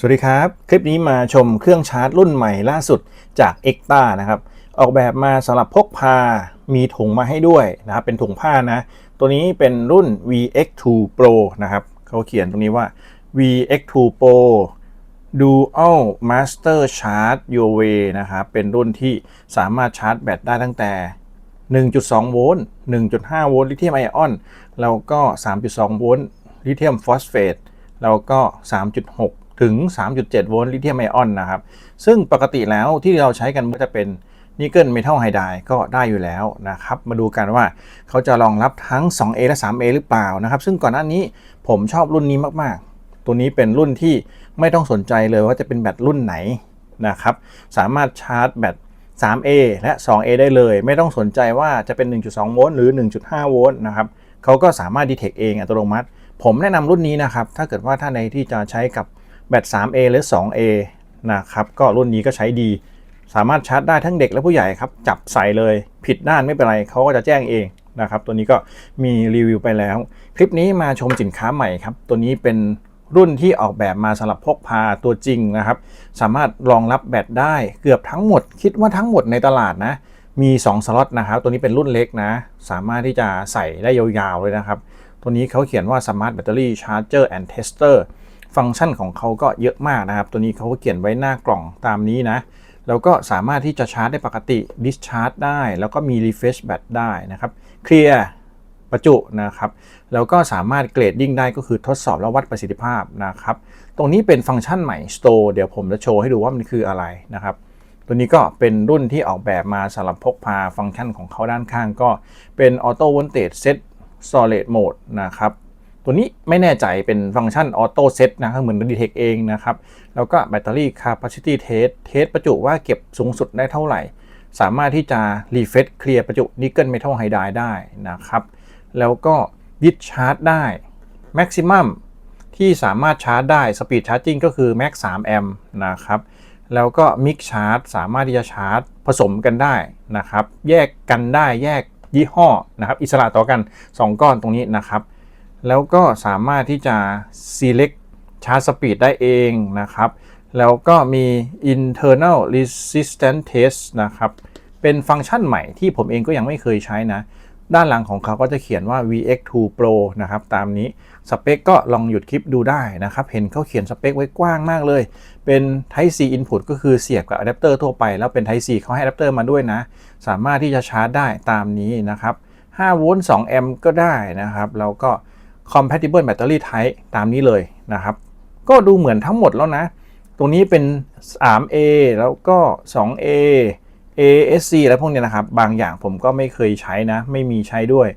สวัสดีครับ คลิปนี้มาชมเครื่องชาร์จรุ่นใหม่ล่าสุดจาก e x t a นะครับ ออกแบบมาสำหรับพกพา มีถุงมาให้ด้วยนะครับ เป็นถุงผ้านะ ตัวนี้เป็นรุ่น VX2 Pro นะครับ เขาเขียนตรงนี้ว่า VX2 Pro Dual Master Charge Your Way นะครับ เป็นรุ่นที่สามารถชาร์จแบตได้ตั้งแต่ 1.2 โวลต์ 1.5 โวลต์ลิเธียมไอออน แล้วก็ 3.2 โวลต์ลิเธียมฟอสเฟต แล้วก็ 3.6 ถึง 3.7 โวลต์ลิเธียมไอออนนะครับ ซึ่งปกติแล้วที่เราใช้กันก็จะเป็นนิกเกิลเมทัลไฮไดก็ได้อยู่แล้วนะครับ มาดูกันว่าเขาจะรองรับทั้ง 2A และ 3A หรือเปล่านะครับ ซึ่งก่อนหน้านี้ผมชอบรุ่นนี้มากๆ ตัวนี้เป็นรุ่นที่ไม่ต้องสนใจเลยว่าจะเป็นแบตรุ่นไหนนะครับ สามารถชาร์จแบต 3A และ 2A ได้เลย ไม่ต้องสนใจว่าจะเป็น 1.2 โวลต์หรือ 1.5 โวลต์นะครับเขาก็สามารถดีเทคเองอัตโนมัติ ผมแนะนำรุ่นนี้นะครับ ถ้าเกิดว่าท่านใดที่จะใช้กับ แบต 3A หรือ 2A นะครับก็รุ่นนี้ก็ใช้ดี สามารถชาร์จได้ทั้งเด็กและผู้ใหญ่ครับ จับใส่เลยผิดด้านไม่เป็นไรเขาก็จะแจ้งเองนะครับ ตัวนี้ก็มีรีวิวไปแล้ว คลิปนี้มาชมสินค้าใหม่ครับ ตัวนี้เป็นรุ่นที่ออกแบบมาสำหรับพกพาตัวจริงนะครับ สามารถรองรับแบตได้เกือบทั้งหมด คิดว่าทั้งหมดในตลาดนะ มี 2 สล็อตนะครับ ตัวนี้เป็นรุ่นเล็กนะ สามารถที่จะใส่ได้ยาวๆเลยนะครับ ตัวนี้เขาเขียนว่า Smart Battery Charger and Tester ฟังก์ชันของเขาก็เยอะมากนะครับ ตัวนี้เขาก็เขียนไว้หน้ากล่องตามนี้นะ แล้วก็สามารถที่จะชาร์จได้ปกติ discharge ได้ แล้วก็มี refresh แบตได้นะครับเคลียร์ประจุนะครับ แล้วก็สามารถเกรดดิ้งได้ก็คือทดสอบและวัดประสิทธิภาพนะครับ ตรงนี้เป็นฟังก์ชันใหม่ Store เดี๋ยวผมจะโชว์ให้ดูว่ามันคืออะไรนะครับตัวนี้ก็เป็นรุ่นที่ออกแบบมาสำหรับพกพาฟังก์ชันของเขาด้านข้างก็เป็น Auto Voltage Set Solid Mode นะครับ ตัวนี้ไม่แน่ใจเป็นฟังก์ชัน Auto Set นะครับเหมือนดีเทคเองนะครับ แล้วก็แบตเตอรี่ Capacity Test เทสประจุว่าเก็บสูงสุดได้เท่าไหร่ สามารถที่จะ Refresh เคลียร์ประจุนิกเกิลเมทัลไฮไดได้นะครับ แล้วก็ดิชาร์จได้ Maximum ที่สามารถชาร์จได้ Speed Charging ก็คือ Max 3แอมป์นะครับแล้วก็ Mix Charge สามารถที่จะชาร์จผสมกันได้นะครับ แยกกันได้แยกยี่ห้อนะครับ อิสระต่อกัน 2 ก้อนตรงนี้นะครับ แล้วก็สามารถที่จะ select charge speed ได้เองนะครับ แล้วก็มี internal resistance test นะครับ เป็นฟังก์ชันใหม่ที่ผมเองก็ยังไม่เคยใช้นะ ด้านหลังของเขาก็จะเขียนว่า VX2 Pro นะครับ ตามนี้สเปคก็ลองหยุดคลิปดูได้นะครับ เห็นเขาเขียนสเปคไว้กว้างมากเลย เป็น Type C input ก็คือเสียบกับอะแดปเตอร์ทั่วไป แล้วเป็น Type C เขาให้อะแดปเตอร์มาด้วยนะ สามารถที่จะชาร์จได้ตามนี้นะครับ5โวลต์2แอมป์ก็ได้นะครับ แล้วก็ compatible battery type ตามนี้เลยนะครับ ก็ดูเหมือนทั้งหมดแล้วนะ ตรงนี้เป็น 3A แล้วก็ 2A ASC และพวกนี้นะครับ บางอย่างผมก็ไม่เคยใช้นะ ไม่มีใช้ด้วย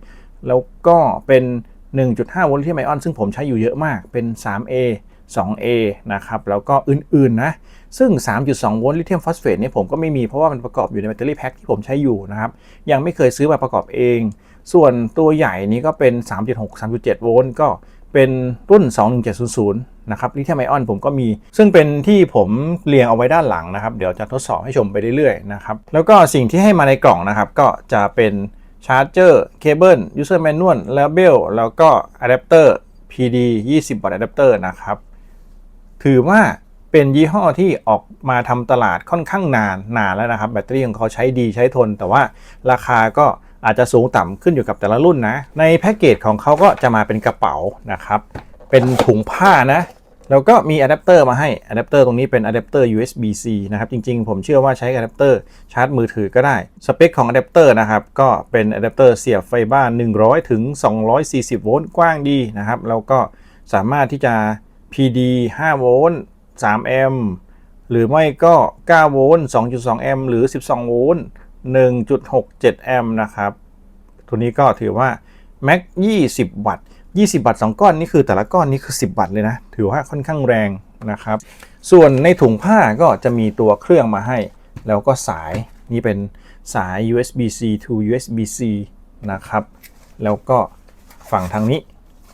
แล้วก็เป็น 1.5 โวลต์ที่ไมออน ซึ่งผมใช้อยู่เยอะมาก เป็น 3A 2A นะครับ แล้วก็อื่น ๆ นะ ซึ่ง 3.2 โวลต์ลิเธียมฟอสเฟตเนี่ยผมก็ไม่มีเพราะว่ามันประกอบอยู่ในแบตเตอรี่แพ็คที่ผมใช้อยู่นะครับ ยังไม่เคยซื้อมาประกอบเอง ส่วนตัวใหญ่นี้ก็เป็น 3.6 3.7 โวลต์ก็เป็นรุ่น 21700 นะครับลิเธียมไอออนผมก็มี ซึ่งเป็นที่ผมเรียงเอาไว้ด้านหลังนะครับ เดี๋ยวจะทดสอบให้ชมไปเรื่อยๆนะครับ แล้วก็สิ่งที่ให้มาในกล่องนะครับ ก็จะเป็นชาร์จเจอร์เคเบิลยูเซอร์แมนนวลเลเบลแล้วก็อะแดปเตอร์ PD 20 วัตต์อะแดปเตอร์นะครับ ถือว่าเป็นยี่ห้อที่ออกมาทำตลาดค่อนข้างนานนานแล้วนะครับ แบตเตอรี่ของเขาใช้ดีใช้ทน แต่ว่าราคาก็ อาจจะสูงต่ำขึ้นอยู่กับแต่ละรุ่นนะ ในแพ็กเกจของเขาก็จะมาเป็นกระเป๋านะครับ เป็นถุงผ้านะ แล้วก็มีอะแดปเตอร์มาให้อะแดปเตอร์ตรงนี้เป็นอะแดปเตอร์ USB-C นะครับ จริงๆ ผมเชื่อว่าใช้อะแดปเตอร์ชาร์จมือถือก็ได้ สเปคของอะแดปเตอร์นะครับ ก็เป็นอะแดปเตอร์เสียบไฟบ้าน 100 ถึง 240 โวลต์กว้างดีนะครับ แล้วก็สามารถที่จะ PD 5 โวลต์ 3 แอมป์ หรือไม่ก็ 9 โวลต์ 2.2 แอมป์ หรือ 12 โวลต์1.67 แอมป์นะครับ ตัวนี้ก็ถือว่า Max 20 วัตต์ 20 วัตต์ 2 ก้อนนี่คือแต่ละก้อนนี่คือ 10 วัตต์เลยนะ ถือว่าค่อนข้างแรงนะครับ ส่วนในถุงผ้าก็จะมีตัวเครื่องมาให้ แล้วก็สายนี่เป็นสาย USB-C to USB-C นะครับ แล้วก็ฝั่งทางนี้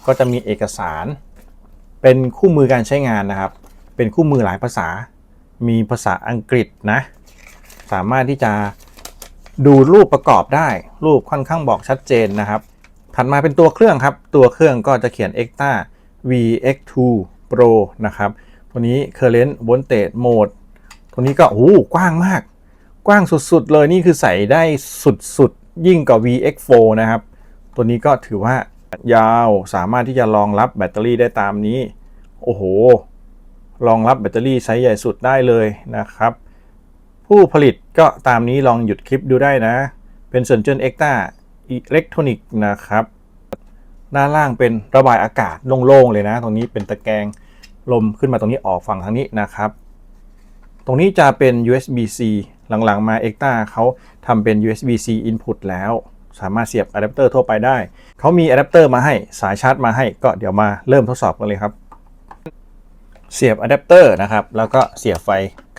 ก็จะมีเอกสาร เป็นคู่มือการใช้งานนะครับ เป็นคู่มือหลายภาษา มีภาษาอังกฤษนะ สามารถที่จะ ดูรูปประกอบได้ รูปค่อนข้างบอกชัดเจนนะครับ ถัดมาเป็นตัวเครื่องครับ ตัวเครื่องก็จะเขียน e x t a VX2 Pro นะครับ ตัวนี้ current voltage mode ตัวนี้ก็โอ้กว้างมาก กว้างสุดๆ เลยนี่คือใส่ได้สุดๆ ยิ่งกว่า VX4 นะครับ ตัวนี้ก็ถือว่ายาวสามารถที่จะรองรับแบตเตอรี่ได้ตามนี้ โอ้โห รองรับแบตเตอรี่ไซส์ใหญ่สุดได้เลยนะครับ ผู้ผลิตก็ตามนี้ลองหยุดคลิปดูได้นะ เป็นเซนเจอร์เอ็กตาอิเล็กทรอนิกส์นะครับ ด้านล่างเป็นระบายอากาศโล่งๆเลยนะ ตรงนี้เป็นตะแกรงลมขึ้นมาตรงนี้ออกฝั่งทางนี้นะครับ ตรงนี้จะเป็น USB-C หลังๆมา e c t a เขาทำเป็น USB-C input แล้วสามารถเสียบอะแดปเตอร์ทั่วไปได้ เขามีอะแดปเตอร์มาให้ สายชาร์จมาให้ ก็เดี๋ยวมาเริ่มทดสอบกันเลยครับ เสียบอะแดปเตอร์นะครับ แล้วก็เสียบไฟ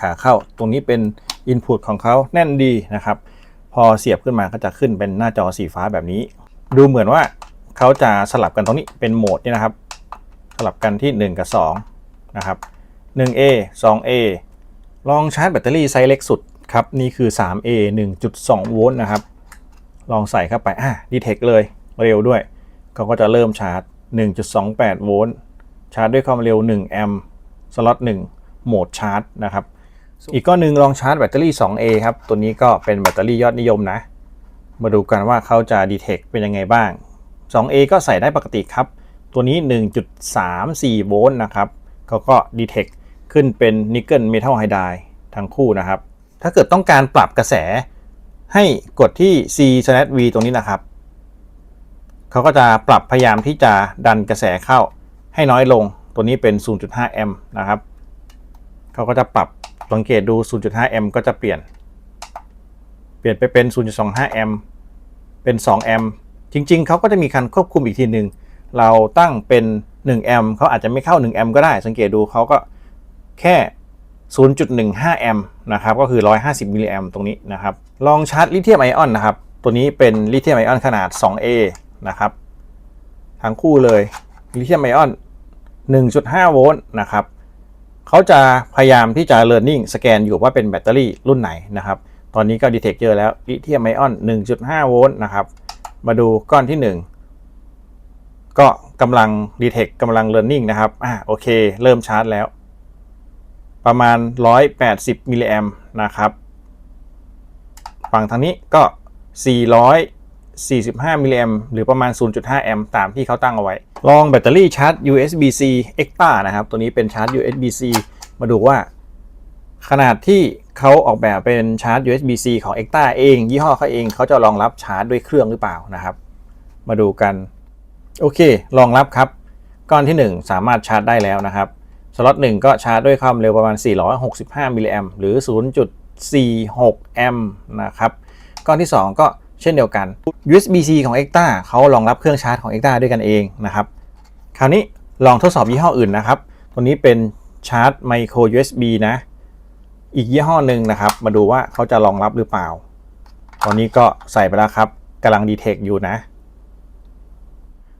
ขาเข้า ตรงนี้เป็น input ของเขาแน่นดีนะครับ พอเสียบขึ้นมาก็จะขึ้นเป็นหน้าจอสีฟ้าแบบนี้ ดูเหมือนว่าเขาจะสลับกันตรงนี้เป็นโหมดนี่นะครับ สลับกันที่ 1 กับ 2 นะครับ 1A 2A ลองชาร์จแบตเตอรี่ไซส์เล็กสุดครับ นี่คือ 3A 1.2 โวลต์นะครับ ลองใส่เข้าไป อะดีเทคเลย เร็วด้วย เขาก็จะเริ่มชาร์จ 1.28 โวลต์ ชาร์จด้วยความเร็ว 1 แอมป์ สล็อต 1 โหมดชาร์จนะครับ อีกก้อนหนึ่งลองชาร์จแบตเตอรี่ 2A ครับ ตัวนี้ก็เป็นแบตเตอรี่ยอดนิยมนะ มาดูกันว่าเขาจะดีเทคเป็นยังไงบ้าง 2A ก็ใส่ได้ปกติครับ ตัวนี้ 1.34 โวลต์นะครับเขาก็ดีเทคขึ้นเป็นนิกเกิลเมทัลไฮไดร์ทั้งคู่นะครับ ถ้าเกิดต้องการปรับกระแสให้กดที่ C V ตรงนี้นะครับ เขาก็จะปรับพยายามที่จะดันกระแสเข้าให้น้อยลง ตัวนี้เป็น 0.5 แอมป์นะครับ เขาก็จะปรับ สังเกตดู 0.5 แอมป์ก็จะเปลี่ยน เปลี่ยนไปเป็น 0.25 แอมป์เป็น 2 แอมป์จริง ๆ เขาก็จะมีการควบคุมอีกทีหนึ่งเราตั้งเป็น 1 แอมป์เขาอาจจะไม่เข้า 1 แอมป์ก็ได้ สังเกตดูเขาก็แค่ 0.15 แอมป์นะครับ ก็คือ 150 มิลลิแอมป์ตรงนี้นะครับ ลองชาร์จลิเธียมไอออนนะครับ ตัวนี้เป็นลิเธียมไอออนขนาด 2A นะครับ ทั้งคู่เลยลิเธียมไอออน 1.5 โวลต์นะครับ เขาจะพยายามที่จะ learning สแกนอยู่ว่าเป็นแบตเตอรี่รุ่นไหนนะครับ ตอนนี้ก็ดีเทคเจอแล้วลิเธียมไอออน 1.5 โวลต์นะครับ มาดูก้อนที่ 1 ก็กำลังดีเทคกำลัง learning นะครับ อ่าโอเค เริ่มชาร์จแล้ว ประมาณ 180มิลลิแอมนะครับ ฝั่งทางนี้ก็ 400 45 มิลลิแอมหรือประมาณ 0.5 แอมตามที่เขาตั้งเอาไว้ ลองแบตเตอรี่ชาร์จ USB-C Extra นะครับ ตัวนี้เป็นชาร์จ USB-C มาดูว่า ขนาดที่เขาออกแบบเป็นชาร์จ USB-C ของ Extra เอง ยี่ห้อเขาเองเขาจะรองรับชาร์จด้วยเครื่องหรือเปล่านะครับ มาดูกัน โอเค รองรับครับ ก้อนที่ 1 สามารถชาร์จได้แล้วนะครับสล็อต1ก็ชาร์จด้วยความเร็วประมาณ 465มิลลิแอมหรือ 0.46 แอมป์นะครับ ก้อนที่ 2 ก็ เช่นเดียวกัน USB-C ของ e c t a เขารองรับเครื่องชาร์จของ e c t a ด้วยกันเองนะครับ คราวนี้ลองทดสอบยี่ห้ออื่นนะครับ ตัวนี้เป็นชาร์จ micro USB นะ อีกยี่ห้อหนึ่งนะครับ มาดูว่าเขาจะรองรับหรือเปล่า ตอนนี้ก็ใส่ไปแล้วครับกำลังดีเทคอยู่นะ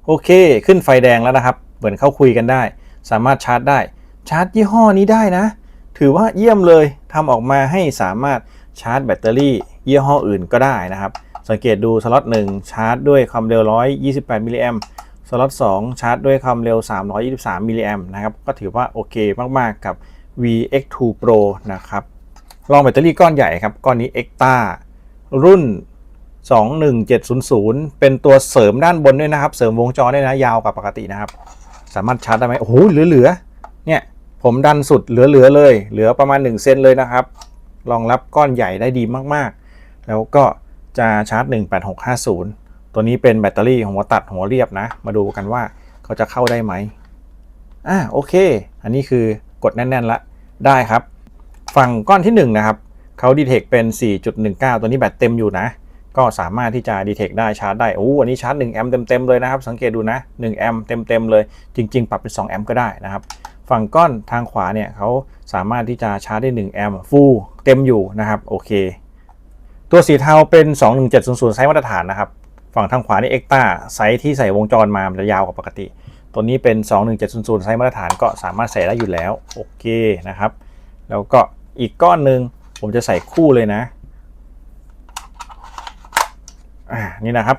โอเค ขึ้นไฟแดงแล้วนะครับ เหมือนเข้าคุยกันได้ สามารถชาร์จได้ ชาร์จยี่ห้อนี้ได้นะ ถือว่าเยี่ยมเลยทำออกมาให้สามารถชาร์จแบตเตอรี่ยี่ห้ออื่นก็ได้นะครับ สังเกตดูสล็อต1ชาร์จด้วยความเร็ว 128 มิลลิแอมสล็อต2ชาร์จด้วยความเร็ว 323 มิลลิแอมนะครับ ก็ถือว่าโอเคมากๆกับ VX2 Pro นะครับ ลองแบตเตอรี่ก้อนใหญ่ครับ ก้อนนี้ Exta รุ่น 21700 เป็นตัวเสริมด้านบนด้วยนะครับ เสริมวงจรด้วยนะ ยาวกว่าปกตินะครับ สามารถชาร์จได้ไหมโอ้โห เหลือๆ เนี่ย ผมดันสุดเหลือๆเลย เหลือประมาณ 1 เซนเลยนะครับ รองรับก้อนใหญ่ได้ดีมากๆ แล้วก็ จะชาร์จ 18650 ตัวนี้เป็นแบตเตอรี่หัวตัดหัวเรียบนะ มาดูกันว่าเขาจะเข้าได้ไหมอ่าโอเค อันนี้คือกดแน่นๆละได้ครับ ฝั่งก้อนที่ 1 นะครับเขาดีเทคเป็น 4.19 ตัวนี้แบตเต็มอยู่นะ ก็สามารถที่จะดีเทคได้ชาร์จได้โอ้อันนี้ชาร์จ1แอมป์เต็มๆเลยนะครับ สังเกตดูนะ1แอมป์เต็มๆเลย จริง ๆ ปรับเป็น2แอมป์ก็ได้นะครับฝั่งก้อนทางขวาเนี่ยเขาสามารถที่จะชาร์จได้1แอมป์ฟูลเต็มอยู่นะครับโอเค ตัวสีเทาเป็น 21700 ไซส์มาตรฐานนะครับ ฝั่งทางขวานี่เอ็กต้าไซส์ที่ใส่วงจรมา มันจะยาวกว่าปกติ ตัวนี้เป็น 21700 ไซส์มาตรฐานก็สามารถใส่ได้อยู่แล้ว โอเคนะครับ แล้วก็อีกก้อนหนึ่งผมจะใส่คู่เลยนะอ่านี่นะครับ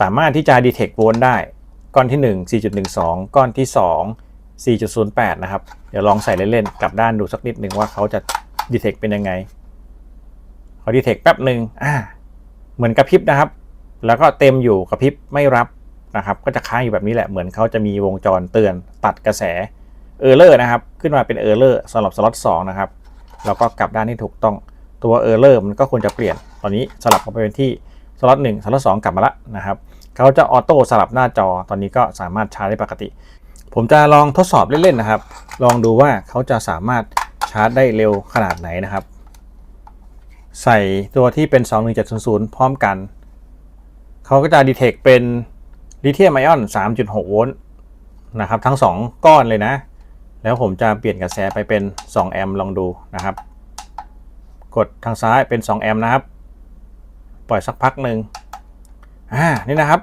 สามารถที่จะ detect โวลต์ได้ ก้อนที่ 1 4.12 ก้อนที่ 2 4.08 นะครับ เดี๋ยวลองใส่เล่นๆกลับด้านดูสักนิดหนึ่งว่าเขาจะดีเทคเป็นยังไง ขาดีเทคแป๊บหนึ่งอ่า เหมือนกระพริบนะครับ แล้วก็เต็มอยู่กระพริบไม่รับนะครับ ก็จะค้างอยู่แบบนี้แหละ เหมือนเขาจะมีวงจรเตือนตัดกระแสเออร์เลอร์นะครับ ขึ้นมาเป็นเออร์เลอร์สำหรับสล็อต2นะครับ แล้วก็กลับด้านที่ถูกต้อง ตัวเออร์เลอร์มันก็ควรจะเปลี่ยน ตอนนี้สลับมาเป็นที่สล็อต1สล็อต2กลับมาละนะครับ เขาจะออโต้สลับหน้าจอ ตอนนี้ก็สามารถชาร์จได้ปกติ ผมจะลองทดสอบเล่นๆนะครับ ลองดูว่าเขาจะสามารถชาร์จได้เร็วขนาดไหนนะครับ ใส่ตัวที่เป็น 21700 พร้อมกัน เขาก็จะดีเทคเป็นลิเธียมไอออน 3.6 โวลต์นะครับ ทั้ง 2 ก้อนเลยนะ แล้วผมจะเปลี่ยนกระแสไปเป็น 2 แอมป์ลองดูนะครับ กดทางซ้ายเป็น 2 แอมป์นะครับ ปล่อยสักพักหนึ่งอ่า นี่นะครับ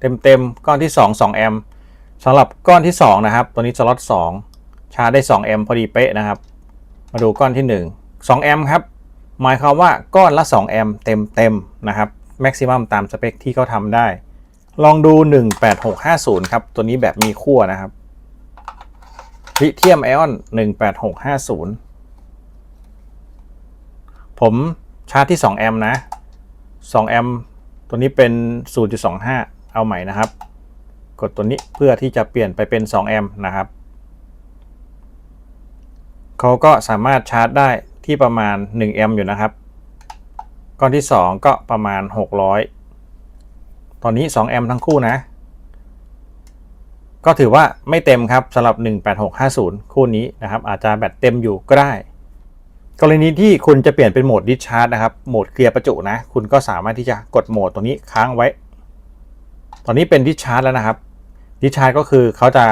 เต็มๆ ก้อนที่ 2 2 แอมป์สำหรับก้อนที่ 2 นะครับ ตัวนี้สล็อต2ชาร์จได้ 2 แอมป์พอดีเป๊ะนะครับ มาดูก้อนที่ 1 2 แอมป์ครับ หมายความว่าก้อนละ 2 แอมป์เต็มๆนะครับแม็กซิมัมตามสเปคที่เขาทำได้ ลองดู 18650 ครับ ตัวนี้แบบมีขั้วนะครับลิเธียมไอออน 18650 ผมชาร์จที่ 2 แอมป์นะ 2 แอมป์ตัวนี้เป็น 0.25 เอาใหม่นะครับ กดตัวนี้เพื่อที่จะเปลี่ยนไปเป็น 2 แอมป์นะครับเขาก็สามารถชาร์จได้ ที่ประมาณ1แอยู่นะครับ ก้อนที่ 2 ก็ประมาณ 600 ตอนนี้2แอมป์ทั้งคู่นะ ก็ถือว่าไม่เต็มครับสำหรับ 18650 คู่นี้นะครับ อาจจะแบตเต็มอยู่ก็ได้ กรณีที่คุณจะเปลี่ยนเป็นโหมดดิชาร์จนะครับ โหมดเคลียร์ประจุนะ คุณก็สามารถที่จะกดโหมดตัวนี้ค้างไว้ ตอนนี้เป็นดิชาร์จแล้วนะครับ ดิชาร์จก็คือเขาจะ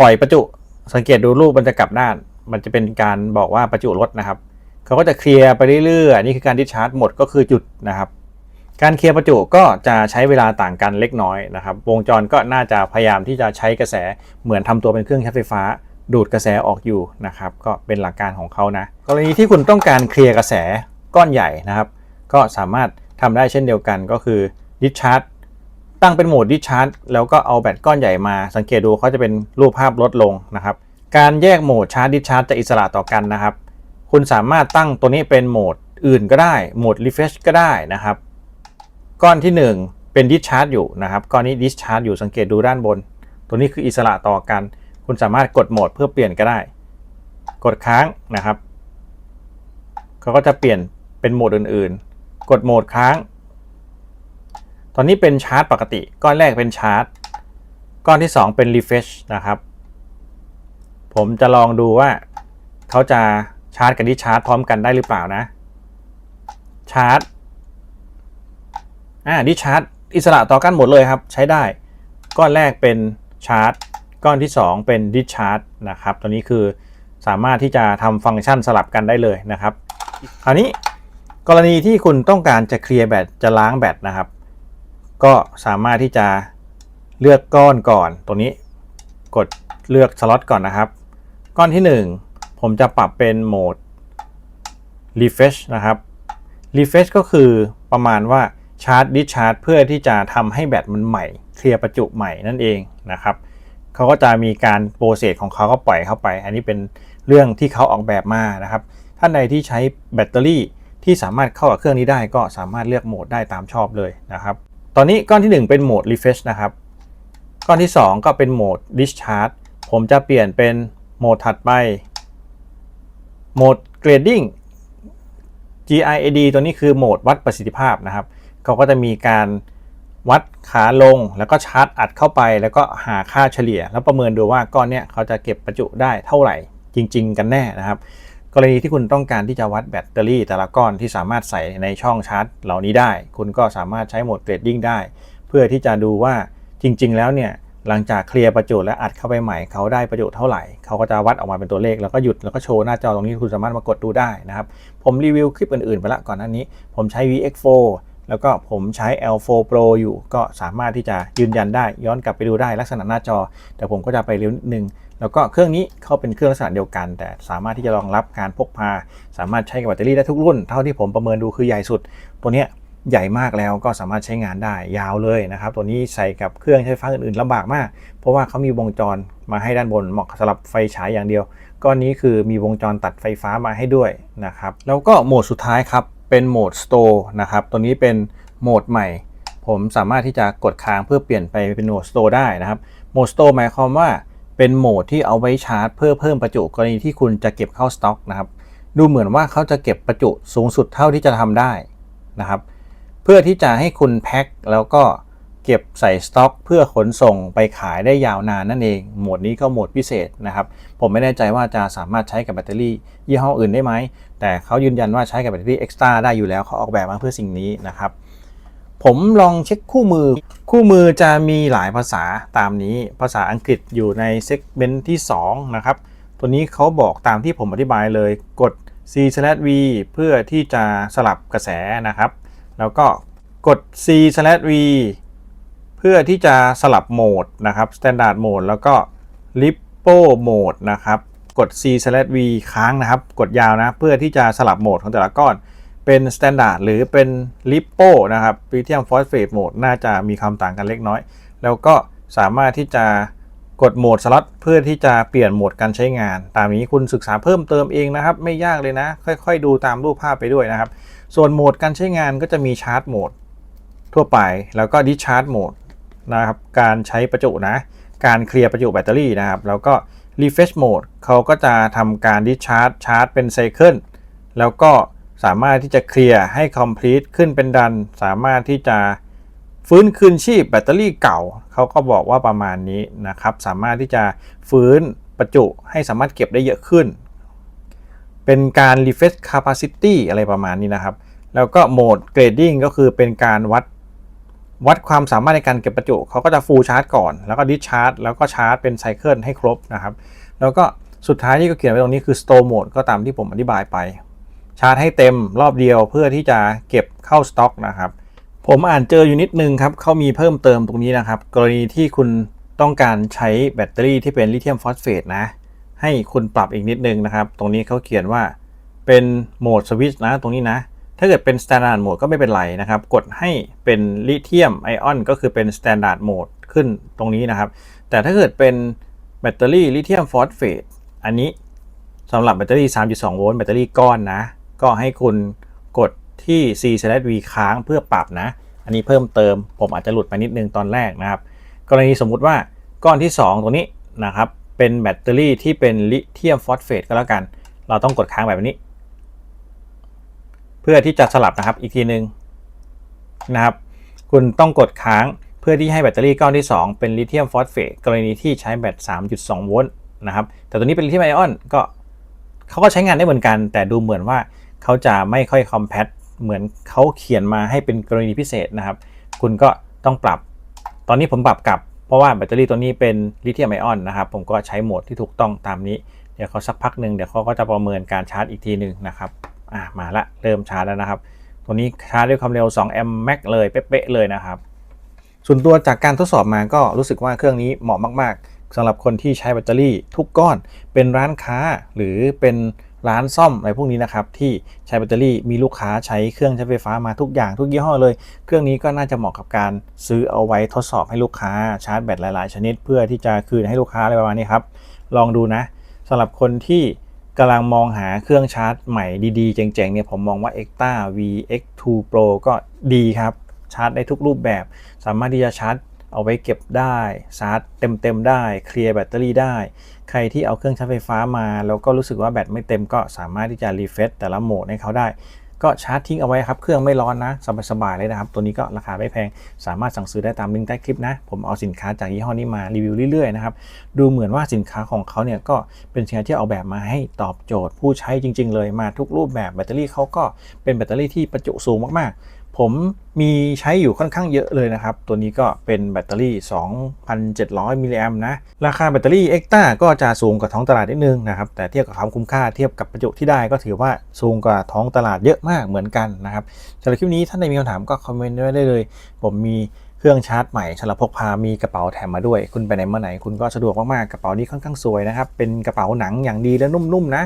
ปล่อยประจุ สังเกตดูรูปมันจะกลับด้าน มันจะเป็นการบอกว่าประจุลดนะครับเขาก็จะเคลียร์ไปเรื่อยๆนี่คือการดิชาร์จหมดก็คือจุดนะครับ การเคลียร์ประจุก็จะใช้เวลาต่างกันเล็กน้อยนะครับ วงจรก็น่าจะพยายามที่จะใช้กระแสเหมือนทำตัวเป็นเครื่องใช้ไฟฟ้า ดูดกระแสออกอยู่นะครับ ก็เป็นหลักการของเขานะกรณีที่คุณต้องการเคลียร์กระแสก้อนใหญ่นะครับ ก็สามารถทำได้เช่นเดียวกันก็คือดิชาร์จตั้งเป็นโหมดดิชาร์จแล้วก็เอาแบตก้อนใหญ่มา สังเกตดูเขาจะเป็นรูปภาพลดลงนะครับ การแยกโหมดชาร์จดิชาร์จจะอิสระต่อกันนะครับ คุณสามารถตั้งตัวนี้เป็นโหมดอื่นก็ได้ โหมด refresh ก็ได้นะครับ ก้อนที่ 1 เป็นดิชาร์จอยู่นะครับ ก้อนนี้ดิชาร์จอยู่สังเกตดูด้านบน ตัวนี้คืออิสระต่อกัน คุณสามารถกดโหมดเพื่อเปลี่ยนก็ได้ กดค้างนะครับเขาก็จะเปลี่ยนเป็นโหมดอื่นๆ กดโหมดค้าง ตอนนี้เป็นชาร์จปกติ ก้อนแรกเป็นชาร์จ ก้อนที่ 2 เป็น refresh นะครับ ผมจะลองดูว่าเขาจะชาร์จกับดิชาร์จพร้อมกันได้หรือเปล่านะ ชาร์จ อ่าดิชาร์จ อิสระต่อกันหมดเลยครับ ใช้ได้ ก้อนแรกเป็นชาร์จ ก้อนที่ 2 เป็นดิชาร์จนะครับ ตัวนี้คือสามารถที่จะทำฟังก์ชันสลับกันได้เลยนะครับ คราวนี้กรณีที่คุณต้องการจะเคลียร์แบตจะล้างแบตนะครับ ก็สามารถที่จะเลือกก้อนก่อน ตรงนี้กดเลือกสล็อตก่อนนะครับ ก้อนที่ 1 ผมจะปรับเป็นโหมด refresh นะครับ refresh ก็คือประมาณว่าชาร์จดิชาร์จเพื่อที่จะทำให้แบตมันใหม่ เคลียร์ประจุใหม่นั่นเองนะครับเขาก็จะมีการโปรเซสของเขาก็ปล่อยเข้าไป อันนี้เป็นเรื่องที่เขาออกแบบมานะครับ ท่านใดที่ใช้แบตเตอรี่ที่สามารถเข้ากับเครื่องนี้ได้ก็สามารถเลือกโหมดได้ตามชอบเลยนะครับ ตอนนี้ก้อนที่ 1 เป็นโหมด refresh นะครับ ก้อนที่ 2 ก็เป็นโหมด discharge ผมจะเปลี่ยนเป็น หมดถัดไป โหมด grading GIAD ตัวนี้คือโหมดวัดประสิทธิภาพนะครับเขาก็จะมีการวัดขาลงแล้วก็ชาร์จอัดเข้าไป แล้วก็หาค่าเฉลี่ย แล้วประเมินดูว่าก้อนเนี้ยเขาจะเก็บประจุได้เท่าไหร่จริง ๆ กันแน่นะครับ กรณีที่คุณต้องการที่จะวัดแบตเตอรี่ แต่ละก้อนที่สามารถใส่ในช่องชาร์จ เหล่านี้ได้ คุณก็สามารถใช้โหมดเกรดดิ้งได้ เพื่อที่จะดูว่าจริง ๆ แล้วเนี่ย หลังจากเคลียร์ประจุและอัดเข้าไปใหม่เขาได้ประจุเท่าไหร่เขาก็จะวัดออกมาเป็นตัวเลขแล้วก็หยุดแล้วก็โชว์หน้าจอตรงนี้คุณสามารถมากดดูได้นะครับ ผมรีวิวคลิปอื่นๆไปละก่อนหน้านี้ ผมใช้ VX4 แล้วก็ผมใช้ L4 Pro อยู่ก็สามารถที่จะยืนยันได้ย้อนกลับไปดูได้ลักษณะหน้าจอ แต่ผมก็จะไปเร็วนิดนึง แล้วก็เครื่องนี้เขาเป็นเครื่องลักษณะเดียวกัน แต่สามารถที่จะรองรับการพกพา สามารถใช้กับแบตเตอรี่ได้ทุกรุ่น เท่าที่ผมประเมินดูคือใหญ่สุด ตัวเนี้ย ใหญ่มากแล้วก็สามารถใช้งานได้ยาวเลยนะครับ ตัวนี้ใส่กับเครื่องใช้ไฟฟ้าอื่นๆลำบากมาก เพราะว่าเขามีวงจรมาให้ด้านบนเหมาะสำหรับไฟฉายอย่างเดียวก้อนนี้คือมีวงจรตัดไฟฟ้ามาให้ด้วยนะครับ แล้วก็โหมดสุดท้ายครับเป็นโหมด Store นะครับ ตัวนี้เป็นโหมดใหม่ ผมสามารถที่จะกดค้างเพื่อเปลี่ยนไปเป็นโหมด Store ได้นะครับโหมด Store หมายความว่าเป็นโหมดที่เอาไว้ชาร์จเพื่อเพิ่มประจุกรณีที่คุณจะเก็บเข้าสต็อกนะครับ ดูเหมือนว่าเขาจะเก็บประจุสูงสุดเท่าที่จะทำได้นะครับ เพื่อที่จะให้คุณแพ็คแล้วก็เก็บใส่สต็อก เพื่อขนส่งไปขายได้ยาวนานนั่นเองโหมดนี้ก็โหมดพิเศษนะครับ ผมไม่แน่ใจว่าจะสามารถใช้กับแบตเตอรี่ยี่ห้ออื่นได้ไหม แต่เขายืนยันว่าใช้กับแบตเตอรี่เอ็กซ์ตร้าได้อยู่แล้วเขาออกแบบมาเพื่อสิ่งนี้นะครับ ผมลองเช็คคู่มือ คู่มือจะมีหลายภาษาตามนี้ ภาษาอังกฤษอยู่ในเซกเมนต์ที่ 2 นะครับ ตัวนี้เขาบอกตามที่ผมอธิบายเลย กด C v เพื่อที่จะสลับกระแสนะครับ แล้วก็กด C v เพื่อที่จะสลับโหมดนะครับ Standard Mode แล้วก็ Lipo Mode นะครับ กด C v ค้างนะครับ กดยาวนะ เพื่อที่จะสลับโหมดของแต่ละก้อน เป็น Standard หรือเป็น Lipo นะครับ Lithium Phosphate Mode น่าจะมีความต่างกันเล็กน้อย แล้วก็สามารถที่จะ กดโหมดสล็อตเพื่อที่จะเปลี่ยนโหมดการใช้งาน ตามนี้คุณศึกษาเพิ่มเติมเองนะครับ ไม่ยากเลยนะ ค่อย ๆ ดูตามรูปภาพไปด้วยนะครับ ส่วนโหมดการใช้งานก็จะมีชาร์จโหมดทั่วไปแล้วก็ดิชาร์จโหมดนะครับการใช้ประจุนะ การเคลียร์ประจุแบตเตอรี่นะครับ แล้วก็ refresh mode เขาก็จะทำการดิชาร์จชาร์จเป็นไซเคิลแล้วก็สามารถที่จะเคลียร์ให้ complete ขึ้นเป็นดัน สามารถที่จะ ฟื้นคืนชีพแบตเตอรี่เก่าเขาก็บอกว่าประมาณนี้นะครับ สามารถที่จะฟื้นประจุให้สามารถเก็บได้เยอะขึ้น เป็นการ refresh capacity อะไรประมาณนี้นะครับ แล้วก็โหมด grading ก็คือเป็นการวัดวัดความสามารถในการเก็บประจุเขาก็จะ full charge ก่อน แล้วก็ discharge แล้วก็ชาร์จเป็นไซเคิลให้ครบนะครับ แล้วก็สุดท้ายที่ก็เขียนไว้ตรงนี้คือ store mode ก็ตามที่ผมอธิบายไป ชาร์จให้เต็มรอบเดียวเพื่อที่จะเก็บเข้าสต็อกนะครับ ผมอ่านเจออยู่นิดนึงครับเขามีเพิ่มเติมตรงนี้นะครับ กรณีที่คุณต้องการใช้แบตเตอรี่ที่เป็นลิเธียมฟอสเฟตนะ ให้คุณปรับอีกนิดนึงนะครับ ตรงนี้เขาเขียนว่าเป็นโหมดสวิตช์นะตรงนี้นะ ถ้าเกิดเป็น Standard Mode ก็ไม่เป็นไรนะครับ กดให้เป็นลิเธียมไอออนก็คือเป็น Standard Mode ขึ้นตรงนี้นะครับ แต่ถ้าเกิดเป็นแบตเตอรี่ลิเธียมฟอสเฟตอันนี้สำหรับแบตเตอรี่ 3.2 โวลต์แบตเตอรี่ก้อนนะ ก็ให้คุณ ที่ C v ค้างเพื่อปรับนะ อันนี้เพิ่มเติมผมอาจจะหลุดไปนิดนึงตอนแรกนะครับ กรณีสมมุติว่าก้อนที่ 2 ตรงนี้นะครับ เป็นแบตเตอรี่ที่เป็นลิเธียมฟอสเฟตก็แล้วกัน เราต้องกดค้างแบบนี้ เพื่อที่จะสลับนะครับอีกทีหนึ่งนะครับ คุณต้องกดค้างเพื่อที่ให้แบตเตอรี่ก้อนที่ 2 เป็นลิเธียมฟอสเฟตกรณีที่ใช้แบต 3.2 โวลต์นะครับ แต่ตัวนี้เป็นลิเธียมไอออนก็เขาก็ใช้งานได้เหมือนกัน แต่ดูเหมือนว่าเขาจะไม่ค่อยคอมแพต เหมือนเขาเขียนมาให้เป็นกรณีพิเศษนะครับ คุณก็ต้องปรับ ตอนนี้ผมปรับกลับ เพราะว่าแบตเตอรี่ตัวนี้เป็นลิเธียมไอออนนะครับ ผมก็ใช้โหมดที่ถูกต้องตามนี้ เดี๋ยวเขาสักพักหนึ่งเดี๋ยวเขาก็จะประเมินการชาร์จอีกทีหนึ่งนะครับ อ่ามาละ เริ่มชาร์จแล้วนะครับ ตัวนี้ชาร์จด้วยความเร็ว2แอมป์แม็กเลยเป๊ะๆเลยนะครับ ส่วนตัวจากการทดสอบมาก็รู้สึกว่าเครื่องนี้เหมาะมาก ๆสำหรับคนที่ใช้แบตเตอรี่ทุกก้อน เป็นร้านค้าหรือเป็น ร้านซ่อมอะไรพวกนี้นะครับที่ใช้แบตเตอรี่มีลูกค้าใช้เครื่องใช้ไฟฟ้ามาทุกอย่างทุกยี่ห้อเลย เครื่องนี้ก็น่าจะเหมาะกับการซื้อเอาไว้ทดสอบให้ลูกค้าชาร์จแบตหลาย ๆ ชนิด เพื่อที่จะคืนให้ลูกค้าอะไรประมาณนี้ครับลองดูนะสำหรับคนที่กำลังมองหาเครื่องชาร์จใหม่ดีๆ เจ๋งๆเนี่ยผมมองว่า e x t a VX2 Pro ก็ดีครับชาร์จได้ทุกรูปแบบ สามารถที่จะชาร์จ เอาไว้เก็บได้ชาร์จเต็มๆได้เคลียร์แบตเตอรี่ได้ ใครที่เอาเครื่องชาร์จไฟฟ้ามา แล้วก็รู้สึกว่าแบตไม่เต็มก็สามารถที่จะรีเฟซแต่ละโหมดให้เขาได้ ก็ชาร์จทิ้งเอาไว้ครับ เครื่องไม่ร้อนนะ สบายๆเลยนะครับ ตัวนี้ก็ราคาไม่แพง สามารถสั่งซื้อได้ตามลิงก์ใต้คลิปนะ ผมเอาสินค้าจากยี่ห้อนี้มารีวิวเรื่อยๆนะครับดูเหมือนว่าสินค้าของเขาเนี่ยก็เป็นสินค้าที่ออกแบบมาให้ตอบโจทย์ผู้ใช้จริง ๆ เลยมาทุกรูปแบบแบตเตอรี่เขาก็เป็นแบตเตอรี่ที่ประจุสูงมากๆ ผมมีใช้อยู่ค่อนข้างเยอะเลยนะครับ ตัวนี้ก็เป็นแบตเตอรี่ 2,700 มิลลิแอมป์นะ ราคาแบตเตอรี่เอ็กต้าก็จะสูงกว่าท้องตลาดนิดนึงนะครับ แต่เทียบกับความคุ้มค่าเทียบกับประจุที่ได้ก็ถือว่าสูงกว่าท้องตลาดเยอะมากเหมือนกันนะครับสำหรับคลิปนี้ท่านใดมีคำถามก็คอมเมนต์ไว้ได้เลย ผมมีเครื่องชาร์จใหม่สำหรับพกพา มีกระเป๋าแถมมาด้วย คุณไปไหนมาไหน คุณก็สะดวกมาก ๆ กระเป๋านี้ค่อนข้างสวยนะครับ เป็นกระเป๋าหนังอย่างดีและนุ่ม ๆ นะ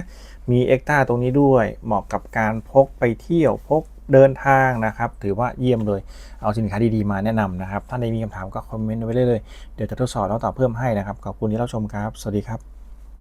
มีเอ็กต้าตรงนี้ด้วย เหมาะกับการพกไปเที่ยว พก เดินทางนะครับ ถือว่าเยี่ยมเลย เอาสินค้าดีๆมาแนะนำนะครับท่านใดมีคำถามก็คอมเมนต์ไว้เลยเลย เดี๋ยวจะทดสอบแล้วตอบเพิ่มให้นะครับ ขอบคุณที่รับชมครับ สวัสดีครับ